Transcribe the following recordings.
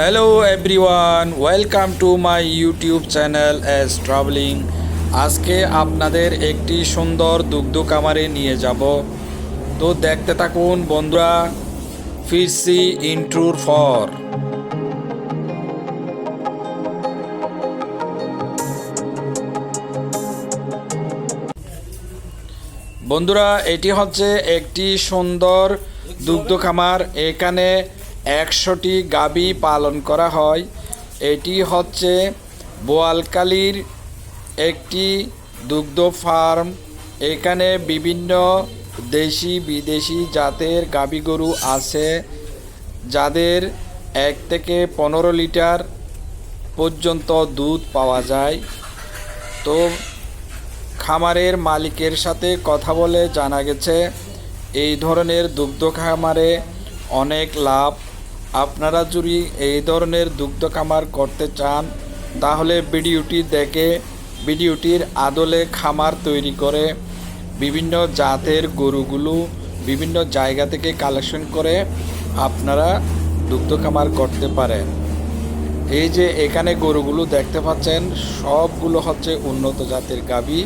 Hello everyone welcome to my YouTube channel S travelling আজকে আপনাদের একটি সুন্দর দুগ্ধ কামারে নিয়ে যাব। তো দেখতে থাকুন, বন্ধুরা ফিরসি ইন্ট্রুর ফর বন্ধুরা, এটি হচ্ছে একটি সুন্দর দুগ্ধ খামার। এখানে একশোটি গাবি পালন করা হয়। এটি হচ্ছে বোয়ালকালির একটি দুগ্ধ ফার্ম। এখানে বিভিন্ন দেশি বিদেশি জাতের গাবি গরু আছে, যাদের এক থেকে পনেরো লিটার পর্যন্ত দুধ পাওয়া যায়। তো খামারের মালিকের সাথে কথা বলে জানা গেছে, এই ধরনের দুগ্ধ খামারে অনেক লাভ আপনারা যদি এই ধরনের দুগ্ধ খামার করতে চান, তাহলে ভিডিওটি দেখে ভিডিওটির আদলে খামার তৈরি করে বিভিন্ন জাতের গরুগুলো বিভিন্ন জায়গা থেকে কালেকশন করে আপনারা দুগ্ধ খামার করতে পারেন। এই যে এখানে গরুগুলো দেখতে পাচ্ছেন, সবগুলো হচ্ছে উন্নত জাতের গাভী।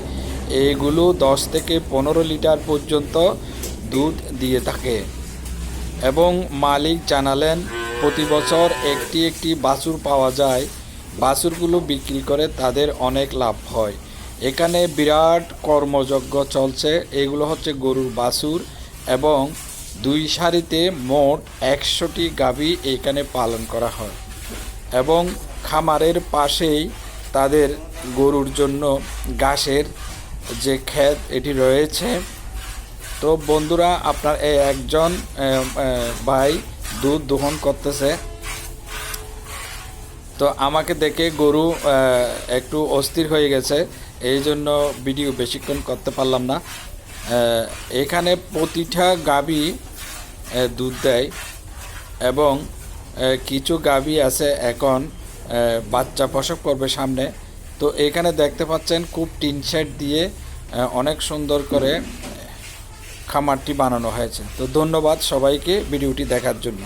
এইগুলো দশ থেকে পনেরো লিটার পর্যন্ত দুধ দিয়ে থাকে। এবং মালিক জানালেন প্রতি বছর একটি একটি বাছুর পাওয়া যায়। বাছুরগুলো বিক্রি করে তাদের অনেক লাভ হয়। এখানে বিরাট কর্মযজ্ঞ চলছে। এগুলো হচ্ছে গরুর বাছুর এবং দুই সারিতে মোট একশোটি গাভী এখানে পালন করা হয় এবং খামারের পাশেই তাদের গরুর জন্য ঘাসের যে ক্ষেত এটি রয়েছে। তো বন্ধুরা, আপনার এই একজন ভাই দুধ দোহন করতেছে। তো আমাকে দেখে গরু একটু অস্থির হয়ে গেছে। এই জন্য ভিডিও বেশিক্ষণ করতে পারলাম না। এখানে প্রতিটা গাবি দুধ দেয় এবং কিছু গাবি আছে এখন বাচ্চা প্রসব করবে সামনে। তো এখানে দেখতে পাচ্ছেন খুব টিন শেড দিয়ে অনেক সুন্দর করে খামারটি বানানো হয়েছে। তো ধন্যবাদ সবাইকে ভিডিওটি দেখার জন্য।